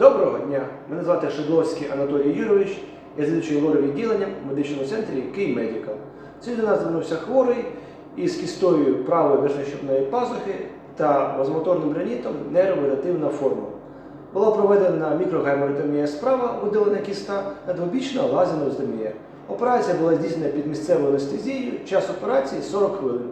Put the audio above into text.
Доброго дня! Мене звати Шидловський Анатолій Юрович, я звідчую лори відділення в медичному центрі Київмедикал. Сьогодні до нас звернувся хворий із кістою правої верхньощупної пазухи та возмоторним гранітом нейровегетативна форма. Була проведена мікрогайморитомія справа, видалена кіста та двобічна лазерна. Операція була здійснена під місцевою анестезією, час операції 40 хвилин.